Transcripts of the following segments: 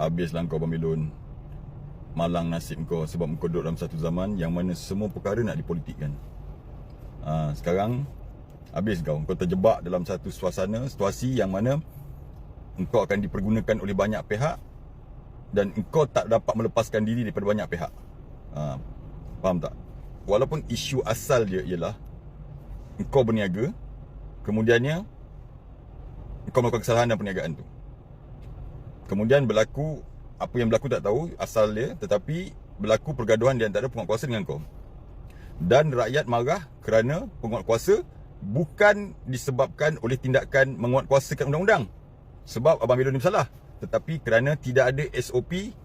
Habislah kau Bamilun Malang nasib kau Sebab kau duduk dalam satu zaman Yang mana semua perkara nak dipolitikkan. Ha, Sekarang Habis kau. Kau terjebak dalam satu suasana Situasi yang mana Engkau akan dipergunakan oleh banyak pihak Dan engkau tak dapat melepaskan diri Daripada banyak pihak. Ha, Faham tak? Walaupun isu asal dia ialah Engkau berniaga Kemudiannya Engkau melakukan kesalahan dalam perniagaan tu Kemudian berlaku Apa yang berlaku tak tahu Asal dia Tetapi Berlaku pergaduhan di antara penguat kuasa dengan kau Dan rakyat marah Kerana penguat kuasa Bukan disebabkan oleh tindakan Menguatkuasakan undang-undang. Sebab Abang Milo ni bersalah. Tetapi kerana tidak ada SOP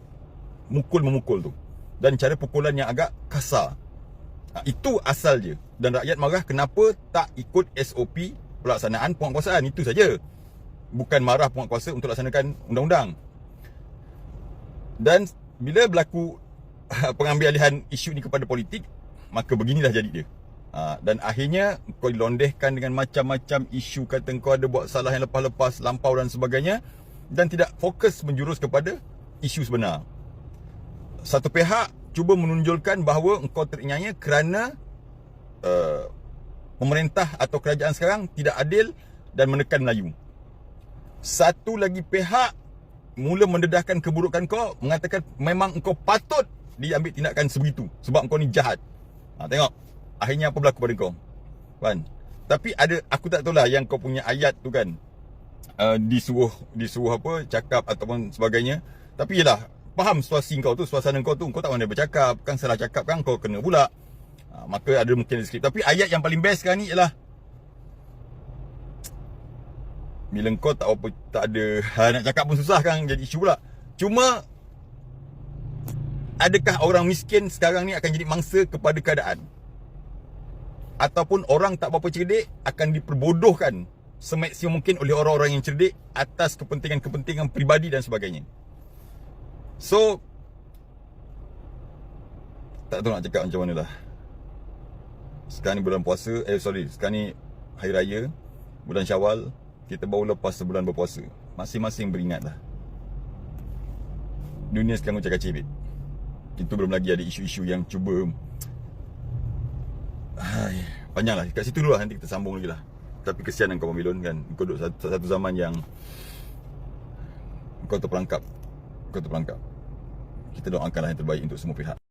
Mukul-memukul tu. Dan cara pukulan yang agak kasar. Ha, Itu asal dia. Dan rakyat marah kenapa tak ikut SOP Pelaksanaan penguatkuasaan Itu saja bukan marah penguatkuasa untuk laksanakan undang-undang. Dan bila berlaku pengambilalihan isu ni kepada politik, maka beginilah jadi dia. Ha, dan akhirnya kau dilondehkan dengan macam-macam isu kata kau ada buat salah yang lepas-lepas, lampau dan sebagainya dan tidak fokus menjurus kepada isu sebenar. Satu pihak cuba menunjulkan bahawa engkau terinyanya kerana uh, pemerintah atau kerajaan sekarang tidak adil dan menekan Melayu. Satu lagi pihak mula mendedahkan keburukan kau mengatakan memang engkau patut diambil tindakan sebegitu sebab engkau ni jahat. Ha, tengok akhirnya apa berlaku pada kau. Kan? Tapi ada aku tak tahulah yang kau punya ayat tu kan. Uh, disuruh disuruh apa cakap ataupun sebagainya. Tapi yalah faham situasi kau tu, suasana kau tu kau tak pandai bercakap, kan salah cakap kan kau kena pula. Ha, maka ada mungkin skrip. Tapi ayat yang paling best sekarang ni ialah bila kau tak apa tak ada ha, nak cakap pun susah kan jadi isu pula. Cuma adakah orang miskin sekarang ni akan jadi mangsa kepada keadaan? Ataupun orang tak apa-apa cerdik akan diperbodohkan semaksimum mungkin oleh orang-orang yang cerdik atas kepentingan-kepentingan pribadi dan sebagainya. So tak tahu nak cakap macam mana lah. Sekarang ni bulan puasa, eh sorry, sekarang ni hari raya, bulan Syawal, kita baru lepas sebulan berpuasa. Masing-masing beringatlah Dunia sekarang macam kacibit Itu belum lagi ada isu-isu yang cuba Hai, Panjang lah. Kat situ dulu lah Nanti kita sambung lagi lah. Tapi kesian kau Pemilun kan? Kau duduk satu, satu zaman yang Kau terperangkap. Kau terperangkap. Kita doakanlah yang terbaik untuk semua pihak